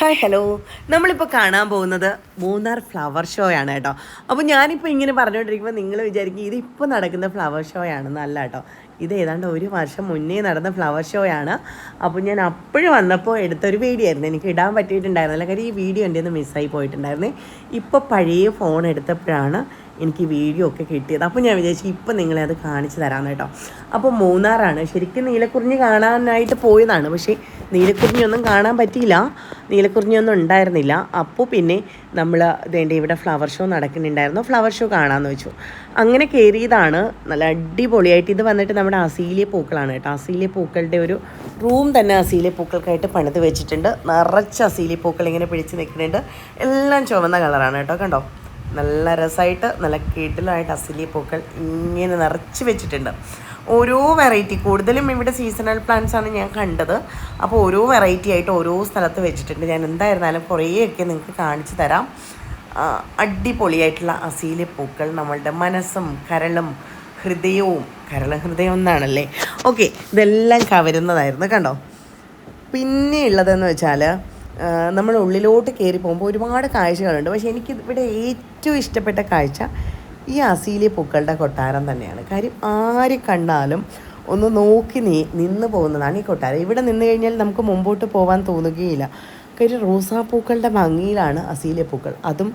Hi hello നമ്മളിപ്പോൾ കാണാൻ പോകുന്നത് മൂന്നാർ ഫ്ലവർ ഷോ ആണ് കേട്ടോ. അപ്പോൾ ഞാനിപ്പോൾ ഇങ്ങനെ പറഞ്ഞുകൊണ്ടിരിക്കുമ്പോൾ നിങ്ങൾ വിചാരിക്കും ഇത് ഇപ്പോൾ നടക്കുന്ന ഫ്ലവർ ഷോ ആണെന്നല്ല കേട്ടോ. ഇത് ഏതാണ്ട് ഒരു വർഷം മുന്നേ നടന്ന ഫ്ലവർ ഷോ ആണ്. അപ്പോൾ ഞാൻ അപ്പോഴും വന്നപ്പോൾ എടുത്തൊരു വീഡിയോ ആയിരുന്നു. എനിക്ക് ഇടാൻ പറ്റിയിട്ടുണ്ടായിരുന്നില്ല. കാര്യം ഈ വീഡിയോ എന്റെ ഒന്ന് മിസ്സായി പോയിട്ടുണ്ടായിരുന്നേ. ഇപ്പോൾ പഴയ ഫോൺ എടുത്തപ്പോഴാണ് എനിക്ക് വീഡിയോ ഒക്കെ കിട്ടിയത്. അപ്പോൾ ഞാൻ വിചാരിച്ചു ഇപ്പം നിങ്ങളെ അത് കാണിച്ചു തരാമെന്ന് കേട്ടോ. അപ്പോൾ മൂന്നാറാണ്. ശരിക്കും നീലക്കുറിഞ്ഞ് കാണാനായിട്ട് പോയതാണ്. പക്ഷേ നീലക്കുറിഞ്ഞൊന്നും കാണാൻ പറ്റിയില്ല. നീലക്കുറിഞ്ഞൊന്നും ഉണ്ടായിരുന്നില്ല. അപ്പോൾ പിന്നെ നമ്മൾ ഇതേണ്ട ഇവിടെ ഫ്ലവർ ഷോ നടക്കുന്നുണ്ടായിരുന്നു. ഫ്ലവർ ഷോ കാണാമെന്ന് വെച്ചു. അങ്ങനെ കയറിയതാണ് നല്ല അടിപൊളിയായിട്ട് ഇത് വന്നിട്ട് നമ്മുടെ അസീലിയ പൂക്കളാണ് കേട്ടോ. അസീലിയ പൂക്കളുടെ ഒരു റൂം തന്നെ അസീലിയ പൂക്കൾക്കായിട്ട് പണിത് വെച്ചിട്ടുണ്ട്. നിറച്ച് അസീലിയ പൂക്കൾ ഇങ്ങനെ പിടിച്ച് നിൽക്കുന്നുണ്ട്. എല്ലാം ചുവന്ന കളറാണ് കേട്ടോ. കണ്ടോ? നല്ല രസമായിട്ട് നല്ല കിടിലായിട്ട് അസിലി പൂക്കൾ ഇങ്ങനെ നിറച്ച് വെച്ചിട്ടുണ്ട്. ഓരോ വെറൈറ്റി കൂടുതലും ഇവിടെ സീസണൽ പ്ലാന്റ്സ് ആണ് ഞാൻ കണ്ടത്. അപ്പോൾ ഓരോ വെറൈറ്റി ആയിട്ട് ഓരോ സ്ഥലത്ത് വെച്ചിട്ടുണ്ട്. ഞാൻ എന്തായിരുന്നാലും കുറേയൊക്കെ നിങ്ങൾക്ക് കാണിച്ചു തരാം. അടിപൊളിയായിട്ടുള്ള അസീലി പൂക്കൾ നമ്മളുടെ മനസ്സും കരളും ഹൃദയവും കരള ഹൃദയം ഒന്നാണല്ലേ ഓക്കെ ഇതെല്ലാം കവരുന്നതായിരുന്നു കണ്ടോ? പിന്നെ ഉള്ളതെന്ന് വെച്ചാൽ നമ്മൾ ഉള്ളിലോട്ട് കയറി പോകുമ്പോൾ ഒരുപാട് കാഴ്ചകളുണ്ട്. പക്ഷേ എനിക്ക് ഇവിടെ ഏറ്റവും ഇഷ്ടപ്പെട്ട കാഴ്ച ഈ അസീലി പൂക്കളുടെ കൊട്ടാരം തന്നെയാണ്. കാര്യം ആര് കണ്ടാലും ഒന്ന് നോക്കി നീ നിന്ന് പോകുന്നതാണ് ഈ കൊട്ടാരം. ഇവിടെ നിന്ന് കഴിഞ്ഞാൽ നമുക്ക് മുമ്പോട്ട് പോകാൻ തോന്നുകയില്ല. കാര്യം റോസാപ്പൂക്കളുടെ ഭംഗിയിലാണ് അസീലിയ പൂക്കൾ. അതും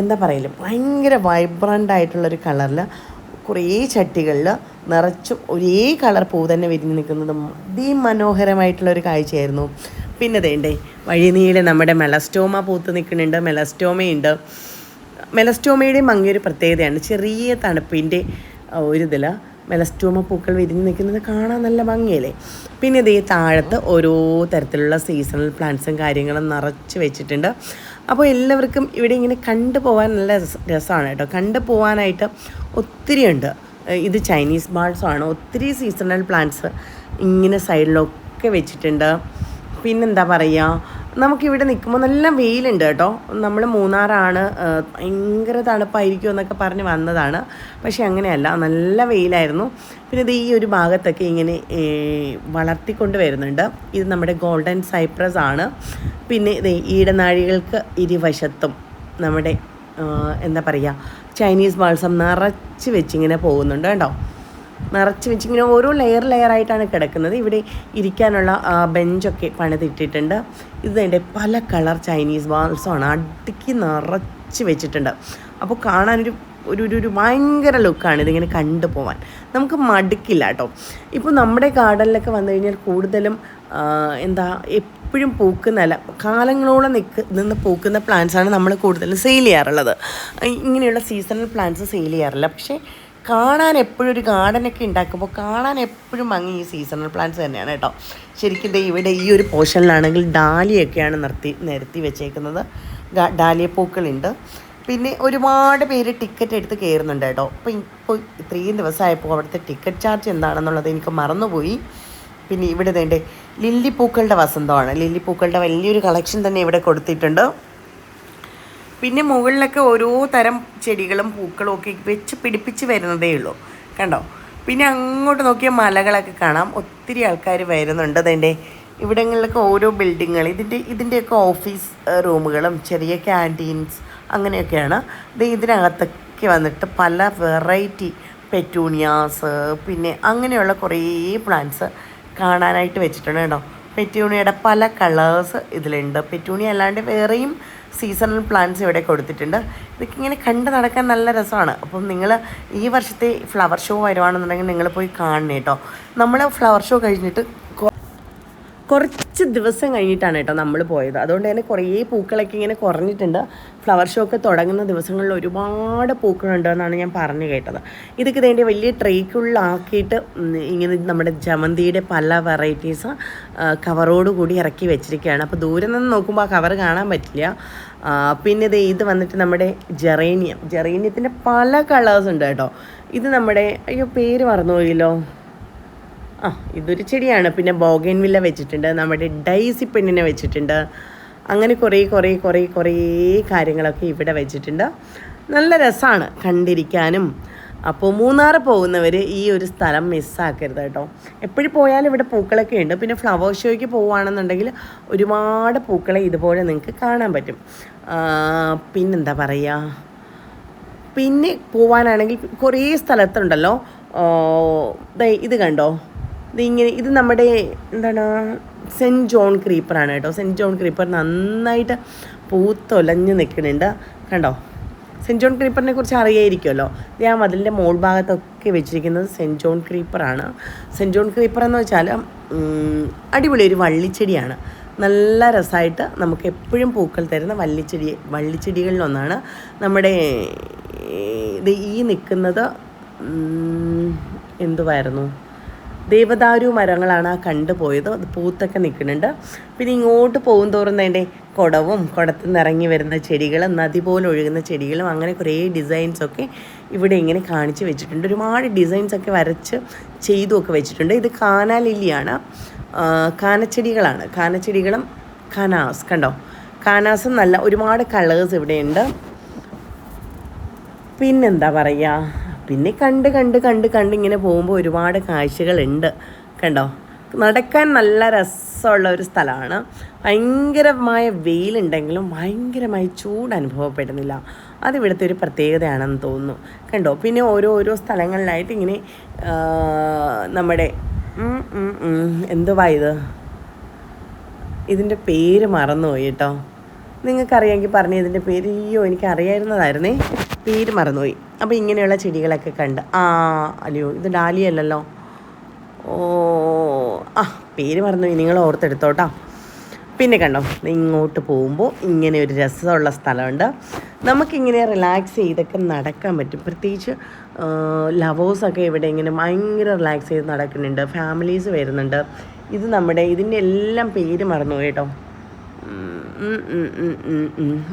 എന്താ പറയലും? ഭയങ്കര വൈബ്രന്റ് ആയിട്ടുള്ളൊരു കളറിൽ കുറേ ചട്ടികളിൽ നിറച്ചും ഒരേ കളർ പൂ തന്നെ വിരിഞ്ഞ് നിൽക്കുന്നതും അതിമനോഹരമായിട്ടുള്ളൊരു കാഴ്ചയായിരുന്നു. പിന്നെ വേണ്ടേ വഴിനീളെ നമ്മുടെ മെലസ്റ്റോമ പൂത്ത് നിൽക്കുന്നുണ്ട് മെലസ്റ്റോമയുണ്ട്. മെലസ്റ്റോമയുടെയും മങ്ങിയൊരു പ്രത്യേകതയാണ്. ചെറിയ തണുപ്പിന്റെ ഒരു ഇതിൽ മെലസ്റ്റോമ പൂക്കൾ വിരിഞ്ഞ് നിൽക്കുന്നത് കാണാൻ നല്ല ഭംഗിയല്ലേ? പിന്നെ ഇതേ താഴത്ത് ഓരോ തരത്തിലുള്ള സീസണൽ പ്ലാന്റ്സും കാര്യങ്ങളും നിറച്ച് വെച്ചിട്ടുണ്ട്. അപ്പോൾ എല്ലാവർക്കും ഇവിടെ ഇങ്ങനെ കണ്ടു പോകാൻ നല്ല രസ- രസമാണ് കേട്ടോ. കണ്ടു പോകാനായിട്ട് ഒത്തിരി ഉണ്ട് ഇത് ചൈനീസ് ബാൾസാണ്. ഒത്തിരി സീസണൽ പ്ലാന്റ്സ് ഇങ്ങനെ സൈഡിലൊക്കെ വെച്ചിട്ടുണ്ട്. പിന്നെന്താ പറയുക നമുക്കിവിടെ നിൽക്കുമ്പോൾ നല്ല വെയിലുണ്ട് കേട്ടോ. നമ്മൾ മൂന്നാറാണ് ഭയങ്കര തണുപ്പായിരിക്കും എന്നൊക്കെ പറഞ്ഞ് വന്നതാണ്. പക്ഷേ അങ്ങനെയല്ല നല്ല വെയിലായിരുന്നു. പിന്നെ ഇത് ഈ ഒരു ഭാഗത്തൊക്കെ ഇങ്ങനെ വളർത്തിക്കൊണ്ട് വരുന്നുണ്ട്. ഇത് നമ്മുടെ ഗോൾഡൻ സൈപ്രസ് ആണ്. പിന്നെ ഇത് ഈടനാഴികൾക്ക് ഇരുവശത്തും നമ്മുടെ എന്താ പറയുക ചൈനീസ് ബാൾസം നിറച്ച് വെച്ചിങ്ങനെ പോകുന്നുണ്ട് കേട്ടോ. നിറച്ച് വെച്ച് ഇങ്ങനെ ഓരോ ലെയർ ലെയർ ആയിട്ടാണ് കിടക്കുന്നത്. ഇവിടെ ഇരിക്കാനുള്ള ബെഞ്ചൊക്കെ പണിതിട്ടിട്ടുണ്ട്. ഇത് അതിന്റെ പല കളർ ചൈനീസ് വാൾസാണ് അടുക്കി നിറച്ച് വെച്ചിട്ടുണ്ട്. അപ്പോൾ കാണാനൊരു ഒരു ഒരു ഒരു ഭയങ്കര ലുക്കാണ് ഇതിങ്ങനെ കണ്ടു പോവാൻ. നമുക്ക് മടുക്കില്ല കേട്ടോ. ഇപ്പോൾ നമ്മുടെ ഗാർഡനിലൊക്കെ വന്നു കഴിഞ്ഞാൽ കൂടുതലും എന്താ എപ്പോഴും പൂക്കുന്നല്ല കാലങ്ങളോളം നിൽക്ക് നിന്ന് പൂക്കുന്ന പ്ലാന്റ്സാണ് നമ്മൾ കൂടുതലും സെയിൽ ചെയ്യാറുള്ളത്. ഇങ്ങനെയുള്ള സീസണൽ പ്ലാന്റ്സ് സെയിൽ ചെയ്യാറില്ല. പക്ഷേ കാണാൻ എപ്പോഴും ഒരു ഗാർഡനൊക്കെ ഉണ്ടാക്കുമ്പോൾ കാണാൻ എപ്പോഴും ഭംഗി ഈ സീസണൽ പ്ലാന്റ്സ് തന്നെയാണ് കേട്ടോ. ശരിക്കും ഇവിടെ ഈ ഒരു പോർഷനിലാണെങ്കിൽ ഡാലിയൊക്കെയാണ് നിർത്തി നിരത്തി വെച്ചേക്കുന്നത്. ഡാലിയ പൂക്കളുണ്ട് പിന്നെ ഒരുപാട് പേര് ടിക്കറ്റ് എടുത്ത് കയറുന്നുണ്ട് കേട്ടോ. അപ്പോൾ ഇപ്പോൾ ഇത്രയും ദിവസമായപ്പോൾ അവിടുത്തെ ടിക്കറ്റ് ചാർജ് എന്താണെന്നുള്ളത് എനിക്ക് മറന്നുപോയി. പിന്നെ ഇവിടെ തന്നെ ലില്ലി പൂക്കളുടെ വസന്തമാണ്. ലില്ലി പൂക്കളുടെ വലിയൊരു കളക്ഷൻ തന്നെ ഇവിടെ കൊടുത്തിട്ടുണ്ട്. പിന്നെ മുകളിലൊക്കെ ഓരോ തരം ചെടികളും പൂക്കളും ഒക്കെ വെച്ച് പിടിപ്പിച്ച് വരുന്നതേ ഉള്ളൂ. കണ്ടോ? പിന്നെ അങ്ങോട്ട് നോക്കിയാൽ മലകളൊക്കെ കാണാം. ഒത്തിരി ആൾക്കാർ വരുന്നുണ്ട് അതിന്റെ ഇവിടങ്ങളിലൊക്കെ ഓരോ ബിൽഡിങ്ങുകൾ. ഇതിന്റെ ഇതിന്റെയൊക്കെ ഓഫീസ് റൂമുകളും ചെറിയ ക്യാന്റീൻസ് അങ്ങനെയൊക്കെയാണ്. ഇത് ഇതിനകത്തൊക്കെ വന്നിട്ട് പല വെറൈറ്റി പെറ്റൂണിയാസ് പിന്നെ അങ്ങനെയുള്ള കുറേ പ്ലാന്റ്സ് കാണാനായിട്ട് വെച്ചിട്ടുണ്ട് കേട്ടോ. പെറ്റൂണിയുടെ പല കളേഴ്സ് ഇതിലുണ്ട്. പെറ്റൂണി അല്ലാണ്ട് വേറെയും സീസണൽ പ്ലാന്റ്സ് ഇവിടെ കൊടുത്തിട്ടുണ്ട്. ഇതൊക്കെ ഇങ്ങനെ കണ്ട് നടക്കാൻ നല്ല രസമാണ്. അപ്പം നിങ്ങൾ ഈ വർഷത്തെ ഫ്ലവർ ഷോ വരുവാണെന്നുണ്ടെങ്കിൽ നിങ്ങൾ പോയി കാണണം കേട്ടോ നമ്മൾ ഫ്ലവർ ഷോ കഴിഞ്ഞിട്ട് കുറച്ച് ദിവസം കഴിഞ്ഞിട്ടാണ് കേട്ടോ നമ്മൾ പോയത്. അതുകൊണ്ട് തന്നെ കുറേ പൂക്കളൊക്കെ ഇങ്ങനെ കുറഞ്ഞിട്ടുണ്ട്. ഫ്ലവർ ഷോ ഒക്കെ തുടങ്ങുന്ന ദിവസങ്ങളിൽ ഒരുപാട് പൂക്കളുണ്ട് എന്നാണ് ഞാൻ പറഞ്ഞു കേട്ടത്. ഇതൊക്കെ ഇതിന്റെ വലിയ ട്രേക്കുള്ളിലാക്കിയിട്ട് ഇങ്ങനെ നമ്മുടെ ജമന്തിയുടെ പല വെറൈറ്റീസ് കവറോട് കൂടി ഇറക്കി വെച്ചിരിക്കുകയാണ്. അപ്പോൾ ദൂരെ നിന്ന് നോക്കുമ്പോൾ ആ കവർ കാണാൻ പറ്റില്ല. പിന്നെ ഇത് ഇത് വന്നിട്ട് നമ്മുടെ ജെറേനിയം. ജെറേനിയത്തിന്റെ പല കളേഴ്സ് ഉണ്ട് കേട്ടോ. ഇത് നമ്മുടെ അയ്യോ പേര് മറന്നുപോയില്ലോ. ആ ഇതൊരു ചെടിയാണ്. പിന്നെ ബോഗൻവില്ല വെച്ചിട്ടുണ്ട്. നമ്മുടെ ഡൈസി പെണ്ണിനെ വെച്ചിട്ടുണ്ട്. അങ്ങനെ കുറേ കുറേ കുറേ കുറേ കാര്യങ്ങളൊക്കെ ഇവിടെ വെച്ചിട്ടുണ്ട്. നല്ല രസമാണ് കണ്ടിരിക്കാനും. അപ്പോൾ മൂന്നാർ പോകുന്നവർ ഈ ഒരു സ്ഥലം മിസ്സാക്കരുത് കേട്ടോ. എപ്പോഴും പോയാലും ഇവിടെ പൂക്കളൊക്കെ ഉണ്ട്. പിന്നെ ഫ്ലവർ ഷോയ്ക്ക് പോവുകയാണെന്നുണ്ടെങ്കിൽ ഒരുപാട് പൂക്കളെ ഇതുപോലെ നിങ്ങൾക്ക് കാണാൻ പറ്റും. പിന്നെന്താ പറയുക പിന്നെ പോവാനാണെങ്കിൽ കുറേ സ്ഥലത്തുണ്ടല്ലോ ഇത് കണ്ടോ? ഇത് ഇങ്ങനെ ഇത് നമ്മുടെ എന്താണ് സെന്റ് ജോൺ ക്രീപ്പറാണ് കേട്ടോ. സെന്റ് ജോൺ ക്രീപ്പർ നന്നായിട്ട് പൂത്തൊലഞ്ഞ് നിൽക്കുന്നുണ്ട് കണ്ടോ? സെന്റ് ജോൺ ക്രീപ്പറിനെ കുറിച്ച് അറിയായിരിക്കുമല്ലോ. ഞാൻ ആ മതിലിന്റെ മോൾ ഭാഗത്തൊക്കെ വെച്ചിരിക്കുന്നത് സെന്റ് ജോൺ ക്രീപ്പറാണ് സെന്റ് ജോൺ ക്രീപ്പർ എന്ന് വെച്ചാൽ അടിപൊളി ഒരു വള്ളിച്ചെടിയാണ്. നല്ല രസമായിട്ട് നമുക്ക് എപ്പോഴും പൂക്കൾ തരുന്ന വള്ളിച്ചെടി വള്ളിച്ചെടികളിലൊന്നാണ്. നമ്മുടെ ഇത് ഈ നിൽക്കുന്നത് എന്തുവായിരുന്നു? ദേവദാരു മരങ്ങളാണ് കണ്ടുപോയത് അത് പൂത്തൊക്കെ നിൽക്കുന്നുണ്ട്. പിന്നെ ഇങ്ങോട്ട് പോകും തോറും അതിന്റെ കുടവും കുടത്തിൽ നിന്ന് ഇറങ്ങി വരുന്ന ചെടികളും നദി പോലെ ഒഴുകുന്ന ചെടികളും അങ്ങനെ കുറേ ഡിസൈൻസൊക്കെ ഇവിടെ ഇങ്ങനെ കാണിച്ച് വെച്ചിട്ടുണ്ട്. ഒരുപാട് ഡിസൈൻസൊക്കെ വരച്ച് ചെയ്തുമൊക്കെ വെച്ചിട്ടുണ്ട്. ഇത് കാനാലില്ലിയാണ്. കാനച്ചെടികളാണ്. കാനച്ചെടികളും കാനാസ് കണ്ടോ? കാനാസും നല്ല ഒരുപാട് കളേഴ്സ് ഇവിടെയുണ്ട്. പിന്നെന്താ പറയുക? പിന്നെ കണ്ട് കണ്ട് കണ്ട് കണ്ട് ഇങ്ങനെ പോകുമ്പോൾ ഒരുപാട് കാഴ്ചകളുണ്ട്. കണ്ടോ? നടക്കാൻ നല്ല രസമുള്ള ഒരു സ്ഥലമാണ്. ഭയങ്കരമായ വെയിലുണ്ടെങ്കിലും ഭയങ്കരമായി ചൂട് അനുഭവപ്പെടുന്നില്ല. അത് ഇവിടുത്തെ ഒരു പ്രത്യേകതയാണെന്ന് തോന്നുന്നു. കണ്ടോ? പിന്നെ ഓരോ ഓരോ സ്ഥലങ്ങളിലായിട്ട് ഇങ്ങനെ നമ്മുടെ എന്തുവാ ഇത്? ഇതിന്റെ പേര് മറന്നുപോയി കേട്ടോ. നിങ്ങൾക്കറിയാമെങ്കിൽ പറഞ്ഞു ഇതിന്റെ പേര്. അയ്യോ എനിക്കറിയായിരുന്നതായിരുന്നേ. പേര് മറന്നുപോയി. അപ്പോൾ ഇങ്ങനെയുള്ള ചെടികളൊക്കെ കണ്ട്. ആ അല്ലയോ ഇത് ഡാലിയല്ലല്ലോ. ഓ ആ പേര് മറന്നുപോയി. നിങ്ങൾ ഓർത്തെടുത്തോട്ടോ പിന്നെ കണ്ടോ ഇങ്ങോട്ട് പോകുമ്പോൾ ഇങ്ങനെ ഒരു രസമുള്ള സ്ഥലമുണ്ട്. നമുക്കിങ്ങനെ റിലാക്സ് ചെയ്തൊക്കെ നടക്കാൻ പറ്റും. പ്രത്യേകിച്ച് ലവേഴ്സൊക്കെ ഇവിടെ ഇങ്ങനെ ഭയങ്കര റിലാക്സ് ചെയ്ത് നടക്കുന്നുണ്ട്. ഫാമിലീസ് വരുന്നുണ്ട്. ഇത് നമ്മുടെ ഇതിന്റെ എല്ലാം പേര് മറന്നുപോയി കേട്ടോ.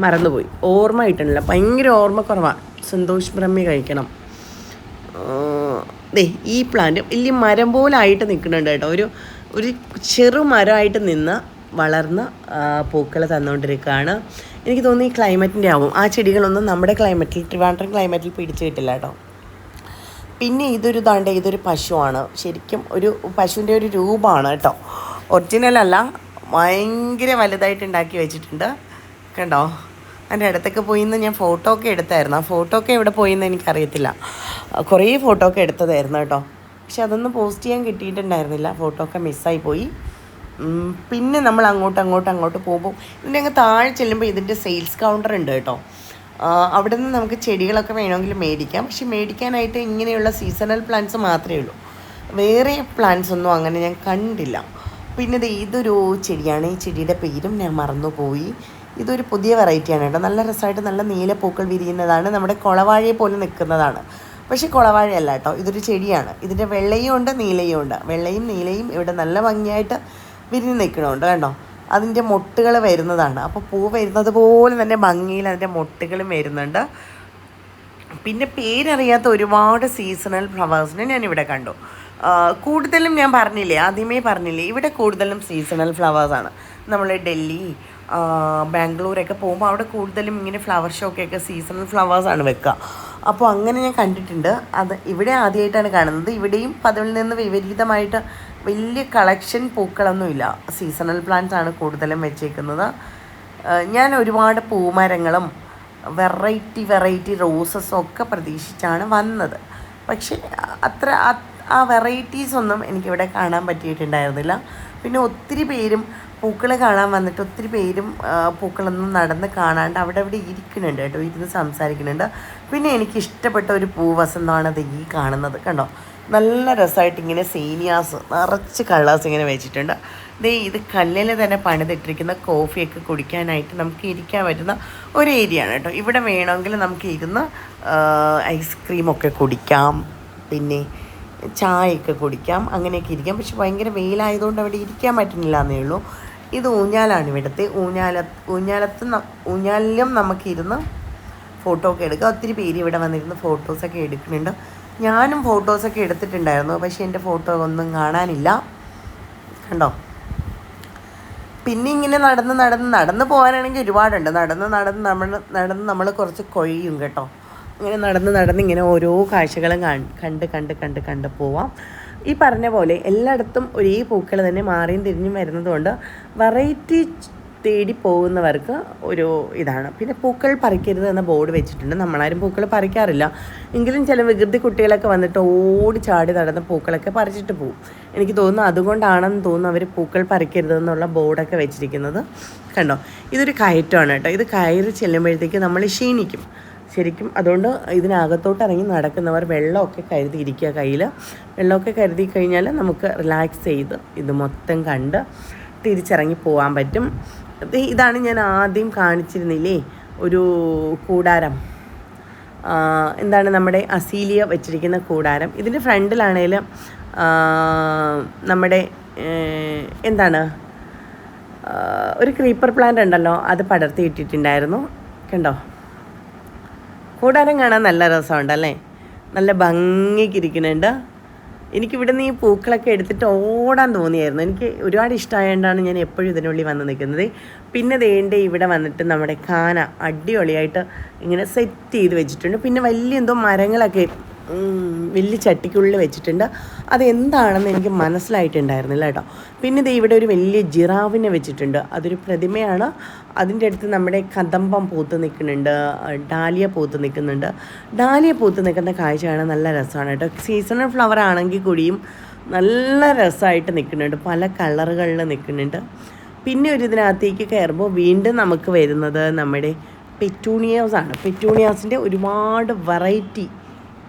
മറന്നുപോയി. ഓർമ്മ കിട്ടണില്ല ഭയങ്കര ഓർമ്മക്കുറവാണ് സന്തോഷ് ബ്രഹ്മി കഴിക്കണം. ദേ ഈ പ്ലാന്റ് വലിയ മരം പോലായിട്ട് നിൽക്കുന്നുണ്ട് കേട്ടോ. ഒരു ഒരു ചെറു മരമായിട്ട് നിന്ന് വളർന്ന് പൂക്കൾ തന്നുകൊണ്ടിരിക്കുകയാണ് എനിക്ക് തോന്നുന്നു ഈ ക്ലൈമറ്റിന്റെ ആവും. ആ ചെടികളൊന്നും നമ്മുടെ ക്ലൈമറ്റിൽ ട്രിവാൻഡ്രം ക്ലൈമറ്റിൽ പിടിച്ചു കിട്ടില്ല കേട്ടോ. പിന്നെ ഇതൊരു ദാണ്ട ഇതൊരു പശുവാണ്. ശരിക്കും ഒരു പശുവിന്റെ ഒരു രൂപമാണ് കേട്ടോ. ഒറിജിനൽ അല്ല. ഭയങ്കര വലുതായിട്ട് ഉണ്ടാക്കി വെച്ചിട്ടുണ്ട്. കണ്ടോ? അതിന്റെ അടുത്തൊക്കെ പോയി നിന്ന് ഞാൻ ഫോട്ടോ ഒക്കെ എടുത്തായിരുന്നു. ആ ഫോട്ടോ ഒക്കെ എവിടെ പോയിന്ന് എനിക്കറിയത്തില്ല. കുറേ ഫോട്ടോ ഒക്കെ എടുത്തതായിരുന്നു കേട്ടോ. പക്ഷെ അതൊന്നും പോസ്റ്റ് ചെയ്യാൻ കിട്ടിയിട്ടുണ്ടായിരുന്നില്ല. ഫോട്ടോ ഒക്കെ മിസ്സായി പോയി. പിന്നെ നമ്മൾ അങ്ങോട്ട് അങ്ങോട്ട് അങ്ങോട്ട് പോകുമ്പോൾ ഇതിന്റെ അങ്ങ് താഴെ ചെല്ലുമ്പോൾ ഇതിന്റെ സെയിൽസ് കൗണ്ടർ ഉണ്ട് കേട്ടോ. അവിടെ നിന്ന് നമുക്ക് ചെടികളൊക്കെ വേണമെങ്കിൽ മേടിക്കാം. പക്ഷെ മേടിക്കാനായിട്ട് ഇങ്ങനെയുള്ള സീസണൽ പ്ലാന്റ്സ് മാത്രമേ ഉള്ളൂ. വേറെ പ്ലാന്റ്സ് ഒന്നും അങ്ങനെ ഞാൻ കണ്ടില്ല. പിന്നെ ഇത് ഇതൊരു ചെടിയാണ്. ഈ ചെടിയുടെ പേരും ഞാൻ മറന്നുപോയി. ഇതൊരു പുതിയ വെറൈറ്റിയാണ് കേട്ടോ. നല്ല രസമായിട്ട് നല്ല നീല പൂക്കൾ വിരിയുന്നതാണ്. നമ്മുടെ കുളവാഴയെ പോലെ നിൽക്കുന്നതാണ്. പക്ഷേ കുളവാഴയല്ല കേട്ടോ. ഇതൊരു ചെടിയാണ്. ഇതിന്റെ വെള്ളയും ഉണ്ട് നീലയും ഉണ്ട്. വെള്ളയും നീലയും ഇവിടെ നല്ല ഭംഗിയായിട്ട് വിരിഞ്ഞ് നിൽക്കണമുണ്ട് കേട്ടോ. അതിന്റെ മൊട്ടുകൾ വരുന്നതാണ്. അപ്പോൾ പൂ വരുന്നത് പോലെ തന്നെ ഭംഗിയിൽ അതിന്റെ മുട്ടുകളും വരുന്നുണ്ട്. പിന്നെ പേരറിയാത്ത ഒരുപാട് സീസണൽ ഫ്ലവേഴ്സിനെ ഞാനിവിടെ കണ്ടു. കൂടുതലും ഞാൻ പറഞ്ഞില്ലേ ആദ്യമേ പറഞ്ഞില്ലേ ഇവിടെ കൂടുതലും സീസണൽ ഫ്ലവേഴ്സാണ് നമ്മൾ ഡൽഹി ബാംഗ്ലൂരൊക്കെ പോകുമ്പോൾ അവിടെ കൂടുതലും ഇങ്ങനെ ഫ്ലവർ ഷോക്കൊക്കെ സീസണൽ ഫ്ലവേഴ്സാണ് വെക്കുക അപ്പോൾ അങ്ങനെ ഞാൻ കണ്ടിട്ടുണ്ട്. അത് ഇവിടെ ആദ്യമായിട്ടാണ് കാണുന്നത്. ഇവിടെയും പതിവിൽ നിന്ന് വിപരീതമായിട്ട് വലിയ കളക്ഷൻ പൂക്കളൊന്നുമില്ല സീസണൽ പ്ലാന്റ്സ് ആണ് കൂടുതലും വെച്ചേക്കുന്നത്. ഞാൻ ഒരുപാട് പൂമരങ്ങളും വെറൈറ്റി വെറൈറ്റി റോസസ് ഒക്കെ പ്രതീക്ഷിച്ചാണ് വന്നത്. പക്ഷേ അത്ര ആ- വെറൈറ്റീസ് ഒന്നും എനിക്കിവിടെ കാണാൻ പറ്റിയിട്ടുണ്ടായിരുന്നില്ല. പിന്നെ ഒത്തിരി പേരും പൂക്കൾ കാണാൻ വന്നിട്ട് ഒത്തിരി പേരും പൂക്കളൊന്നും നടന്ന് കാണാണ്ട് അവിടെ അവിടെ ഇരിക്കുന്നുണ്ട് കേട്ടോ ഇരുന്ന് സംസാരിക്കുന്നുണ്ട്. പിന്നെ എനിക്ക് ഇഷ്ടപ്പെട്ട ഒരു പൂവസന്തമാണ് അത് ഈ കാണുന്നത് കണ്ടോ? നല്ല രസമായിട്ട് ഇങ്ങനെ സീനിയാസ് നിറച്ച് കളേഴ്സ് ഇങ്ങനെ വെച്ചിട്ടുണ്ട്. ദേ ഇത് കല്ലിൽ തന്നെ പണിതിട്ടിരിക്കുന്ന കോഫിയൊക്കെ കുടിക്കാനായിട്ട് നമുക്ക് ഇരിക്കാൻ പറ്റുന്ന ഒരു ഏരിയ ആണ് കേട്ടോ. ഇവിടെ വേണമെങ്കിൽ നമുക്ക് ഇരുന്ന് ഐസ്ക്രീമൊക്കെ കുടിക്കാം. പിന്നെ ചായയൊക്കെ കുടിക്കാം അങ്ങനെയൊക്കെ ഇരിക്കാം. പക്ഷെ ഭയങ്കര വെയിലായതുകൊണ്ട് അവിടെ ഇരിക്കാൻ പറ്റുന്നില്ല എന്നേ ഉള്ളൂ. ഇത് ഊഞ്ഞാലാണ് ഇവിടുത്തെ. ഊഞ്ഞാല ഊഞ്ഞാലത്ത് ഊഞ്ഞാലിലും നമുക്കിരുന്ന് ഫോട്ടോ ഒക്കെ എടുക്കാം. ഒത്തിരി പേര് ഇവിടെ വന്നിരുന്ന് ഫോട്ടോസൊക്കെ എടുക്കുന്നുണ്ട്. ഞാനും ഫോട്ടോസൊക്കെ എടുത്തിട്ടുണ്ടായിരുന്നു. പക്ഷേ എന്റെ ഫോട്ടോ ഒന്നും കാണാനില്ല. കണ്ടോ? പിന്നെ ഇങ്ങനെ നടന്ന് നടന്ന് നടന്ന് പോകാനാണെങ്കിൽ ഒരുപാടുണ്ട്. നടന്ന് നടന്ന് നമ്മൾ നടന്ന് നമ്മൾ കുറച്ച് കൊഴിയും കേട്ടോ. ഇങ്ങനെ നടന്ന് നടന്ന് ഇങ്ങനെ ഓരോ കാഴ്ചകളും കാണ്- കണ്ട് കണ്ട് കണ്ട് കണ്ട് പോവാം. ഈ പറഞ്ഞ പോലെ എല്ലായിടത്തും ഒരേ പൂക്കൾ തന്നെ മാറിയും തിരിഞ്ഞും വരുന്നതുകൊണ്ട് വെറൈറ്റി തേടി പോകുന്നവർക്ക് ഒരു ഇതാണ്. പിന്നെ പൂക്കൾ പറിക്കരുത് എന്ന ബോർഡ് വെച്ചിട്ടുണ്ട്. നമ്മളാരും പൂക്കൾ പറിക്കാറില്ല. എങ്കിലും ചില വികൃതി കുട്ടികളൊക്കെ വന്നിട്ട് ഓടി ചാടി നടന്ന പൂക്കളൊക്കെ പറിച്ചിട്ട് പോകും എനിക്ക് തോന്നുന്നു അതുകൊണ്ടാണെന്ന് തോന്നുന്നു അവർ പൂക്കൾ പറിക്കരുത് എന്നുള്ള ബോർഡൊക്കെ വെച്ചിരിക്കുന്നത്. കണ്ടോ? ഇതൊരു കയറ്റമാണ് കേട്ടോ. ഇത് കയറി ചെല്ലുമ്പോഴത്തേക്ക് നമ്മൾ ക്ഷീണിക്കും. ശരിക്കും അതുകൊണ്ട് ഇതിനകത്തോട്ട് ഇറങ്ങി നടക്കുന്നവർ വെള്ളമൊക്കെ കരുതി ഇരിക്കുക കയ്യിൽ വെള്ളമൊക്കെ കരുതി കഴിഞ്ഞാൽ നമുക്ക് റിലാക്സ് ചെയ്ത് ഇത് മൊത്തം കണ്ട് തിരിച്ചിറങ്ങി പോകാൻ പറ്റും. ഇതാണ് ഞാൻ ആദ്യം കാണിച്ചിരുന്നില്ലേ ഒരു കൂടാരം. എന്താണ് നമ്മുടെ അസീലിയ വെച്ചിരിക്കുന്ന കൂടാരം. ഇതിന്റെ ഫ്രണ്ടിലാണേലും നമ്മുടെ എന്താണ് ഒരു ക്രീപ്പർ പ്ലാന്റ് ഉണ്ടല്ലോ അത് പടർത്തി ഇട്ടിട്ടുണ്ടായിരുന്നു. കണ്ടോ? കൂടാരം കാണാൻ നല്ല രസമുണ്ടല്ലേ? നല്ല ഭംഗിക്ക് ഇരിക്കുന്നുണ്ട്. എനിക്കിവിടെ നിന്ന് ഈ പൂക്കളൊക്കെ എടുത്തിട്ട് ഓടാൻ തോന്നിയായിരുന്നു. എനിക്ക് ഒരുപാട് ഇഷ്ടമായതുകൊണ്ടാണ് ഞാൻ എപ്പോഴും ഇതിനുള്ളിൽ വന്ന് നിൽക്കുന്നത്. പിന്നെ ദേണ്ടേ ഇവിടെ വന്നിട്ട് നമ്മുടെ കാന അടിപൊളിയായിട്ട് ഇങ്ങനെ സെറ്റ് ചെയ്ത് വെച്ചിട്ടുണ്ട്. പിന്നെ വലിയ എന്തോ മരങ്ങളൊക്കെ വലിയ ചട്ടിക്കുള്ളിൽ വെച്ചിട്ടുണ്ട്. അത് എന്താണെന്ന് എനിക്ക് മനസ്സിലായിട്ടുണ്ടായിരുന്നില്ല കേട്ടോ. പിന്നെ ഇത് ഇവിടെ ഒരു വലിയ ജിറാവിനെ വെച്ചിട്ടുണ്ട്. അതൊരു പ്രതിമയാണ്. അതിന്റെ അടുത്ത് നമ്മുടെ കദമ്പം പൂത്ത് നിൽക്കുന്നുണ്ട്. ഡാലിയ പൂത്ത് നിൽക്കുന്നുണ്ട്. ഡാലിയ പൂത്ത് നിൽക്കുന്ന കാഴ്ചയാണ് നല്ല രസമാണ് കേട്ടോ. സീസണൽ ഫ്ലവർ ആണെങ്കിൽ കൂടിയും നല്ല രസമായിട്ട് നിൽക്കുന്നുണ്ട്. പല കളറുകളിൽ നിൽക്കുന്നുണ്ട്. പിന്നെ ഒരു ഇതിനകത്തേക്ക് കയറുമ്പോൾ വീണ്ടും നമുക്ക് വരുന്നത് നമ്മുടെ പെറ്റൂണിയാസ് ആണ്. പെറ്റൂണിയാസിന്റെ ഒരുപാട് വെറൈറ്റി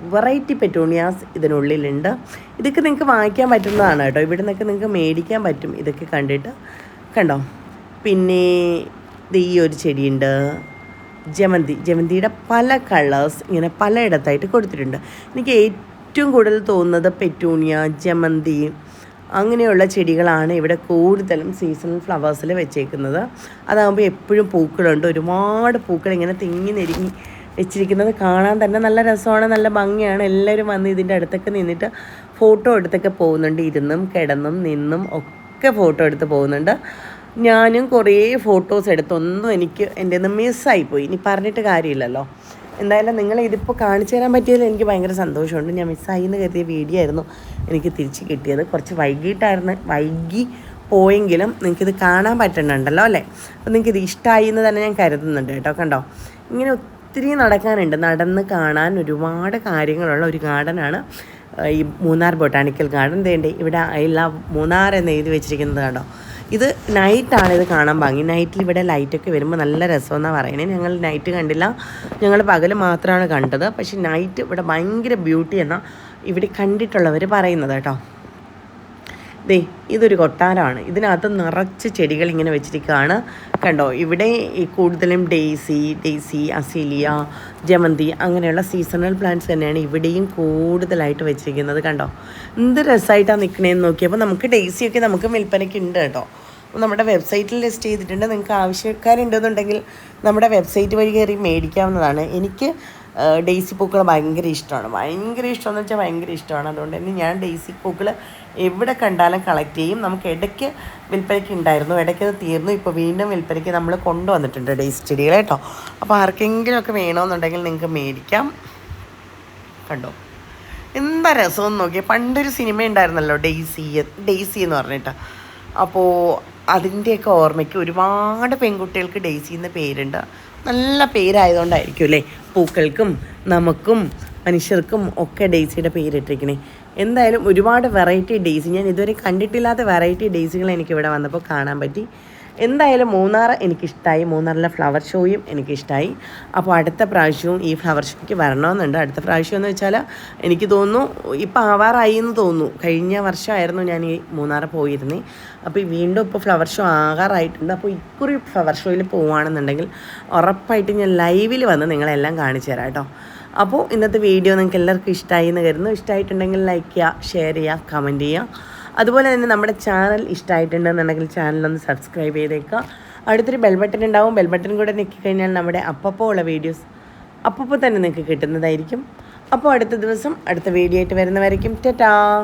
വെറൈറ്റി പെറ്റൂണിയാസ് ഇതിനുള്ളിലുണ്ട്. ഇതൊക്കെ നിങ്ങൾക്ക് വാങ്ങിക്കാൻ പറ്റുന്നതാണ് കേട്ടോ. ഇവിടെ നിന്നൊക്കെ നിങ്ങൾക്ക് മേടിക്കാൻ പറ്റും. ഇതൊക്കെ കണ്ടിട്ട്. കണ്ടോ? പിന്നെ ഈ ഒരു ചെടിയുണ്ട്. ജമന്തി. ജമന്തിയുടെ പല കളേഴ്സ് ഇങ്ങനെ പലയിടത്തായിട്ട് കൊടുത്തിട്ടുണ്ട്. എനിക്ക് ഏറ്റവും കൂടുതൽ തോന്നുന്നത് പെറ്റൂണിയ ജമന്തി അങ്ങനെയുള്ള ചെടികളാണ് ഇവിടെ കൂടുതലും സീസണൽ ഫ്ലവേഴ്സിൽ വെച്ചേക്കുന്നത്. അതാകുമ്പോൾ എപ്പോഴും പൂക്കളുണ്ട്. ഒരുപാട് പൂക്കൾ ഇങ്ങനെ തിങ്ങി നെരുങ്ങി വെച്ചിരിക്കുന്നത് കാണാൻ തന്നെ നല്ല രസമാണ് നല്ല ഭംഗിയാണ്. എല്ലാവരും വന്ന് ഇതിന്റെ അടുത്തൊക്കെ നിന്നിട്ട് ഫോട്ടോ എടുത്തൊക്കെ പോകുന്നുണ്ട്. ഇരുന്നും കിടന്നും നിന്നും ഒക്കെ ഫോട്ടോ എടുത്ത് പോകുന്നുണ്ട്. ഞാനും കുറേ ഫോട്ടോസ് എടുത്തൊന്നും എനിക്ക് എന്റെ നിന്ന് മിസ്സായിപ്പോയി ഇനി പറഞ്ഞിട്ട് കാര്യമില്ലല്ലോ. എന്തായാലും നിങ്ങൾ ഇതിപ്പോൾ കാണിച്ചു തരാൻ പറ്റിയതിൽ എനിക്ക് ഭയങ്കര സന്തോഷമുണ്ട്. ഞാൻ മിസ്സായി എന്ന് കരുതിയ വീഡിയോ ആയിരുന്നു എനിക്ക് തിരിച്ച് കിട്ടിയത്. കുറച്ച് വൈകിട്ടായിരുന്നു. വൈകി പോയെങ്കിലും നിങ്ങൾക്കിത് കാണാൻ പറ്റുന്നുണ്ടല്ലോ അല്ലേ? അപ്പോൾ നിങ്ങൾക്കിത് ഇഷ്ടമായി എന്ന് തന്നെ ഞാൻ കരുതുന്നുണ്ട് കേട്ടോ. കണ്ടോ? ഇങ്ങനെ ഒത്തിരി നടക്കാനുണ്ട്. നടന്ന് കാണാൻ ഒരുപാട് കാര്യങ്ങളുള്ള ഒരു ഗാർഡനാണ്. ഈ മൂന്നാർ ബൊട്ടാണിക്കൽ ഗാർഡൻ. തേണ്ടി ഇവിടെ ഐ ലവ് മൂന്നാർ എന്ന് എഴുതി വെച്ചിരിക്കുന്നത് കേട്ടോ ഇത് നൈറ്റാണ് ഇത് കാണാൻ ഭംഗി. നൈറ്റിൽ ഇവിടെ ലൈറ്റൊക്കെ വരുമ്പോൾ നല്ല രസമെന്നാണ് പറയുന്നത് ഞങ്ങൾ നൈറ്റ് കണ്ടില്ല. ഞങ്ങൾ പകൽ മാത്രമാണ് കണ്ടത്. പക്ഷേ നൈറ്റ് ഇവിടെ ഭയങ്കര ബ്യൂട്ടി എന്നാണ് ഇവിടെ കണ്ടിട്ടുള്ളവർ പറയുന്നത് കേട്ടോ. ദേ ഇതൊരു കൊട്ടാരമാണ്. ഇതിനകത്ത് നിറച്ച് ചെടികൾ ഇങ്ങനെ വെച്ചിരിക്കുകയാണ്. കണ്ടോ? ഇവിടെ കൂടുതലും ഡെയ്സി ഡെയ്സി അസീലിയ ജമന്തി അങ്ങനെയുള്ള സീസണൽ പ്ലാന്റ്സ് തന്നെയാണ് ഇവിടെയും കൂടുതലായിട്ട് വെച്ചിരിക്കുന്നത്. കണ്ടോ? എന്ത് രസമായിട്ടാണ് നിൽക്കണേന്ന് നോക്കിയപ്പോൾ നമുക്ക് ഡെയ്സിയൊക്കെ നമുക്ക് വിൽപ്പനയ്ക്ക് ഉണ്ട് കേട്ടോ. നമ്മുടെ വെബ്സൈറ്റിൽ ലിസ്റ്റ് ചെയ്തിട്ടുണ്ട്. നിങ്ങൾക്ക് ആവശ്യക്കാരുണ്ടെന്നുണ്ടെങ്കിൽ നമ്മുടെ വെബ്സൈറ്റ് വഴി കയറി മേടിക്കാവുന്നതാണ്. എനിക്ക് ഡെയ്സി പൂക്കൾ ഭയങ്കര ഇഷ്ടമാണ്. ഭയങ്കര ഇഷ്ടമെന്ന് വെച്ചാൽ ഭയങ്കര ഇഷ്ടമാണ്. അതുകൊണ്ട് തന്നെ ഞാൻ ഡെയ്സി പൂക്കൾ എവിടെ കണ്ടാലും കളക്ട് ചെയ്യും. നമുക്ക് ഇടയ്ക്ക് വിൽപ്പനയ്ക്ക് ഉണ്ടായിരുന്നു. ഇടയ്ക്ക് അത് തീർന്നു. ഇപ്പോൾ വീണ്ടും വിൽപ്പനയ്ക്ക് നമ്മൾ കൊണ്ടുവന്നിട്ടുണ്ട് ഡേസ് ചെടികൾ കേട്ടോ. അപ്പോൾ ആർക്കെങ്കിലുമൊക്കെ വേണമെന്നുണ്ടെങ്കിൽ നിങ്ങൾക്ക് മേടിക്കാം. കണ്ടോ? എന്താ രസമെന്ന് നോക്കിയാൽ പണ്ടൊരു സിനിമ ഉണ്ടായിരുന്നല്ലോ ഡെയ്സി ഡെയ്സി എന്ന് പറഞ്ഞിട്ട് അപ്പോൾ അതിന്റെയൊക്കെ ഓർമ്മയ്ക്ക് ഒരുപാട് പെൺകുട്ടികൾക്ക് ഡെയ്സി എന്ന പേരുണ്ട്. നല്ല പേരായതുകൊണ്ടായിരിക്കും അല്ലേ? പൂക്കൾക്കും നമുക്കും മനുഷ്യർക്കും ഒക്കെ ഡെയ്സിയുടെ പേരിട്ടിരിക്കണേ. എന്തായാലും ഒരുപാട് വെറൈറ്റി ഡേയ്സ് ഞാൻ ഇതുവരെ കണ്ടിട്ടില്ലാത്ത വെറൈറ്റി ഡേയ്സുകൾ എനിക്ക് ഇവിടെ വന്നപ്പോൾ കാണാൻ പറ്റി. എന്തായാലും മൂന്നാർ എനിക്കിഷ്ടമായി മൂന്നാറിലെ ഫ്ലവർ ഷോയും എനിക്കിഷ്ടമായി അപ്പോൾ അടുത്ത പ്രാവശ്യവും ഈ ഫ്ലവർ ഷോയ്ക്ക് വരണമെന്നുണ്ട്. അടുത്ത പ്രാവശ്യം എന്ന് വെച്ചാൽ എനിക്ക് തോന്നുന്നു ഇപ്പോൾ ആവാറായി എന്ന് തോന്നുന്നു. കഴിഞ്ഞ വർഷമായിരുന്നു ഞാൻ ഈ മൂന്നാർ പോയിരുന്നേ. അപ്പോൾ വീണ്ടും ഇപ്പോൾ ഫ്ലവർ ഷോ ആകാറായിട്ടുണ്ട്. അപ്പോൾ ഇക്കുറി ഫ്ലവർ ഷോയിൽ പോവുകയാണെന്നുണ്ടെങ്കിൽ ഉറപ്പായിട്ട് ഞാൻ ലൈവിൽ വന്ന് നിങ്ങളെല്ലാം കാണിച്ചു തരാം കേട്ടോ. അപ്പോൾ ഇന്നത്തെ വീഡിയോ നിങ്ങൾക്ക് എല്ലാവർക്കും ഇഷ്ടമായി എന്ന് കരുതുന്നു. ഇഷ്ടമായിട്ടുണ്ടെങ്കിൽ ലൈക്ക് ചെയ്യുക ഷെയർ ചെയ്യുക കമന്റ് ചെയ്യുക. അതുപോലെ തന്നെ നമ്മുടെ ചാനൽ ഇഷ്ടമായിട്ടുണ്ടെന്നുണ്ടെങ്കിൽ ചാനലൊന്ന് സബ്സ്ക്രൈബ് ചെയ്തേക്കുക. അടുത്തൊരു ബെൽ ബട്ടൺ ഉണ്ടാവും. ബെൽ ബട്ടൺ കൂടെ നിൽക്കി കഴിഞ്ഞാൽ നമ്മുടെ അപ്പപ്പോൾ ഉള്ള വീഡിയോസ് അപ്പോൾ തന്നെ നിങ്ങൾക്ക് കിട്ടുന്നതായിരിക്കും. അപ്പോൾ അടുത്ത ദിവസം അടുത്ത വീഡിയോ ആയിട്ട് വരുന്നവരായിരിക്കും ടാറ്റാ